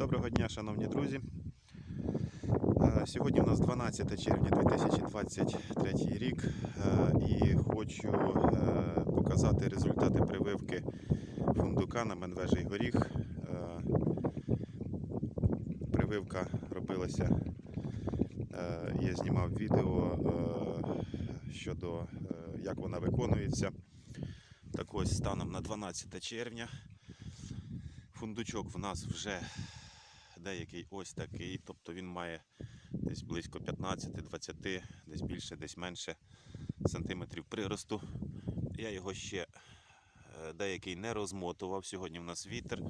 Доброго дня, шановні друзі. Е, Сьогодні у нас 12 червня 2023 рік е, і хочу е, показати результати прививки фундука на медвежий горіх. Прививка робилася, я знімав відео щодо як вона виконується. Так ось станом на 12 червня. Фундучок в нас вже деякий ось такий, тобто він має десь близько 15-20, десь більше, десь менше сантиметрів приросту. Я його ще е, деякий не розмотував. Сьогодні в нас вітер,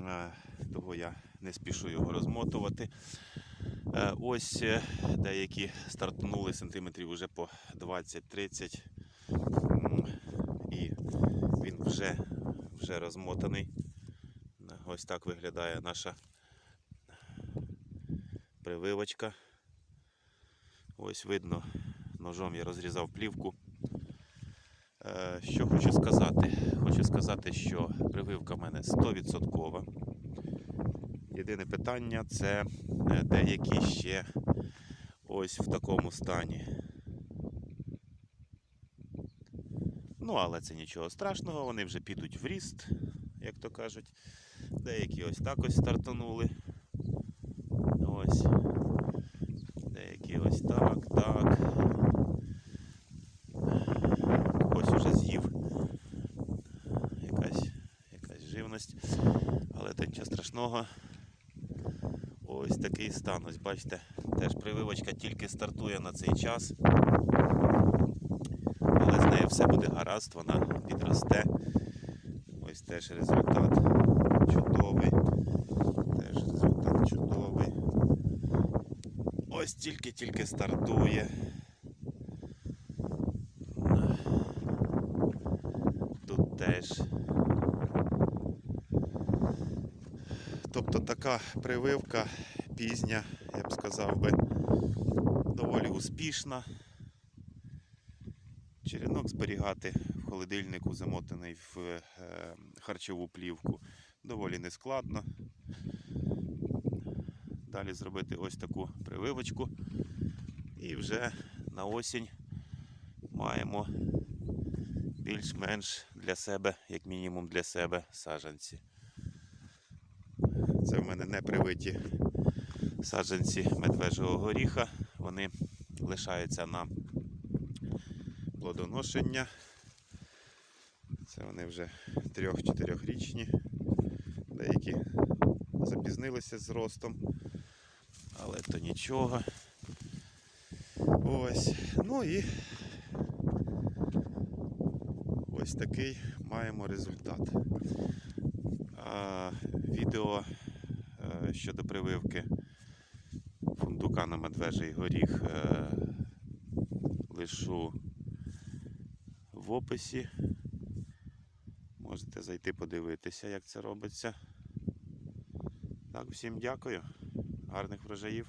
е, того я не спішу його розмотувати. Е, Ось деякі стартнули сантиметрів вже по 20-30. І він вже, вже розмотаний. Ось так виглядає наша прививочка. Ось видно, ножом я розрізав плівку. Е, Що хочу сказати? Хочу сказати, що прививка в мене 100%. Єдине питання це е, деякі ще ось в такому стані. Ну, але це нічого страшного, вони вже підуть в ріст, як то кажуть. Деякі ось так ось стартанули. Ось. Деякі ось так, так. Ось уже з'їв якась, якась живність. Але то нічого страшного. Ось такий стан. Ось бачите, теж прививочка тільки стартує на цей час. Але з нею все буде гаразд, вона підросте. Теж результат чудовий. Теж результат чудовий. Ось тільки-тільки стартує. Тут теж. Тобто така прививка пізня, я б сказав би, доволі успішна. Черенок зберігати холодильнику, замотаний в е, харчову плівку, доволі нескладно. Далі зробити ось таку прививочку. І вже на осінь маємо більш-менш для себе, як мінімум для себе, саджанці. Це в мене не привиті саджанці медвежого горіха. Вони лишаються на плодоношення. Це вони вже трьох-чотирьохрічні. Деякі запізнилися з ростом, але то нічого. Ось. Ну і ось такий маємо результат. А, відео е, щодо прививки фундука на медвежий горіх е, лишу в описі. Можете зайти подивитися, як це робиться. Так, всім дякую. Гарних врожаїв.